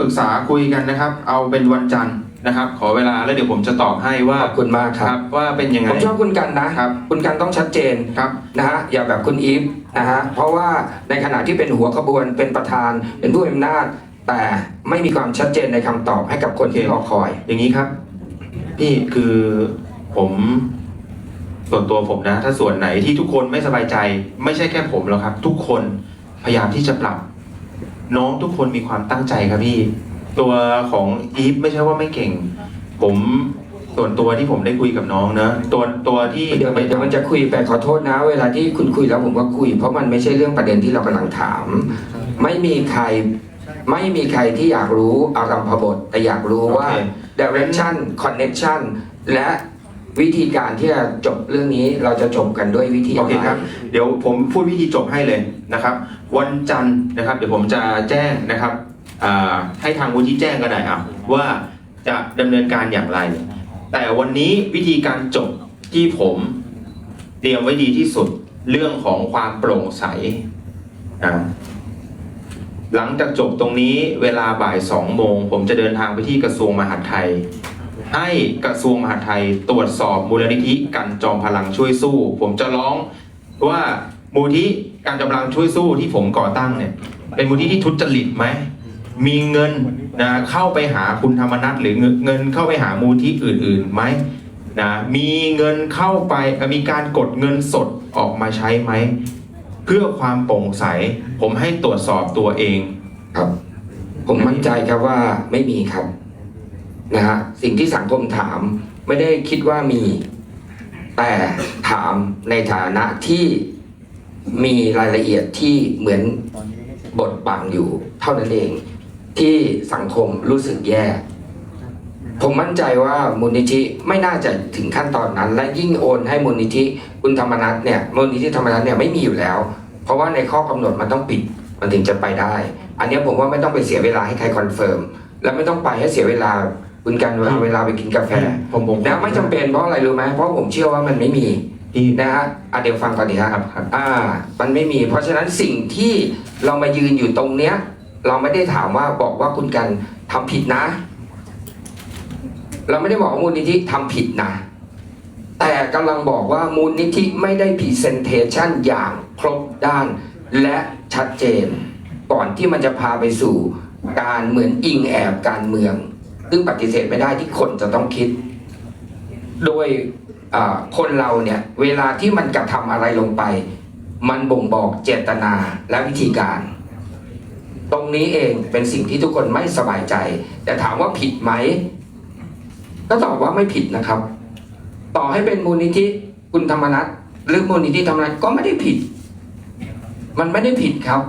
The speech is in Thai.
ปรึกษาคุยกันนะครับ เอาเป็นวันจันทร์นะครับ ขอเวลาแล้วเดี๋ยวผมจะตอบให้ว่าขอบคุณมากครับว่าเป็นยังไง ผมชอบคุณกันนะครับ คุณกันต้องชัดเจนครับ นะฮะอย่าแบบคุณอีฟนะฮะเพราะว่าในขณะที่เป็นหัวขบวนเป็นประธานเป็นผู้มีอำนาจ แต่ไม่มีความชัดเจนในคำตอบให้กับคนที่โอเครอคอย อย่างนี้ครับ พี่คือผมส่วนตัวผมนะ ถ้าส่วนไหนที่ทุกคนไม่สบายใจ ไม่ใช่แค่ผมหรอกครับ ทุกคนพยายามที่จะปรับ น้องทุกคนมีความตั้งใจครับพี่ ตัวของอีฟไม่ใช่ว่าไม่เก่ง ผมส่วนตัวที่ผมได้คุยกับน้องเนอะตัวตัวที่เดี๋ยวเดี๋ยวมันจะคุยไปขอโทษนะ เวลาที่คุณคุยแล้วผมก็คุย เพราะมันไม่ใช่เรื่องประเด็นที่เรากำลังถาม ไม่มีใครไม่มีใครที่อยากรู้อารัมพบท แต่อยากรู้ว่าโอเค direction connection และ วิธีการที่จะจบเรื่องนี้เราจะจบกันด้วยวิธีโออะเคไรครับ เดี๋ยวผมพูดวิธีจบให้เลยนะครับ วันจันทร์นะครับ เดี๋ยวผมจะแจ้งนะครับอ่าให้ทางมูลที่แจ้งก็ได้อะว่าจะดำเนินการอย่างไร แต่วันนี้วิธีการจบที่ผมเตรียมไว้ดีที่สุดเรื่องของความโปร่งใสอ่าหลังจากจบตรงนี้เวลาบ่ายสองโมง ผมจะเดินทางไปที่กระทรวงมหาดไทย ให้กระทรวงมหาดไทยตรวจสอบมูลนิธิกันจอมพลังช่วยสู้ ผมจะร้องว่ามูลที่การจอมพลังช่วยสู้ที่ผมก่อตั้งเนี่ย เป็นมูลที่ที่ทุจริตไหมมีเงินนะเข้าไปหาคุณธรรมนัฐหรือเงินเข้าไปหามูลที่อื่นๆไหมนะมีเงินเข้าไปมีการกดเงินสดออกมาใช้ไหม เพื่อความโปร่งใส ผมให้ตรวจสอบตัวเองครับ ผมมั่นใจครับว่าไม่มีครับ นะฮะสิ่งที่สังคมถามไม่ได้คิดว่ามี แต่ถามในฐานะที่มีรายละเอียดที่เหมือนบทบังอยู่ เท่านั้นเองที่สังคมรู้สึกแย่ ผมมั่นใจว่ามูลนิธิไม่น่าจะถึงขั้นตอนนั้น และยิ่งโอนให้มูลนิธิคุณธรรมนัฐเนี่ยมูลนิธิธรรมนัฐเนี่ยไม่มีอยู่แล้ว เพราะว่าในข้อกำหนดมันต้องปิดมันถึงจะไปได้ อันนี้ผมว่าไม่ต้องไปเสียเวลาให้ใครคอนเฟิร์มและไม่ต้องไปให้เสียเวลา คุณกันเวลาเวลาไปกินกาแฟผมผมนะไม่จำเป็นเพราะอะไรรู้ไหมเพราะผมเชื่อว่ามันไม่มีที่นะฮะอะเดี๋ยวฟังก่อนดีฮะครับครับอ่า มันไม่มี เพราะฉะนั้นสิ่งที่เรามายืนอยู่ตรงเนี้ย เราไม่ได้ถามว่าบอกว่าคุณกันทำผิดนะ เราไม่ได้บอกว่ามูลนิธิทำผิดนะ แต่กำลังบอกว่ามูลนิธิไม่ได้พรีเซนเทชันอย่างครบด้านและชัดเจน ก่อนที่มันจะพาไปสู่การเหมือนอิงแอบการเมือง ซึ่งปฏิเสธไม่ได้ที่คนจะต้องคิด โดยคนเราเนี่ย เวลาที่มันกระทำอะไรลงไป มันบ่งบอกเจตนาและวิธีการ ตรงนี้เองเป็นสิ่งที่ทุกคนไม่สบายใจ แต่ถามว่าผิดไหม ก็ตอบว่าไม่ผิดนะครับ ต่อให้เป็นมูลนิธิคุณธรรมนัฐหรือมูลนิธิธรรมนัฐก็ไม่ได้ผิด มันไม่ได้ผิดครับ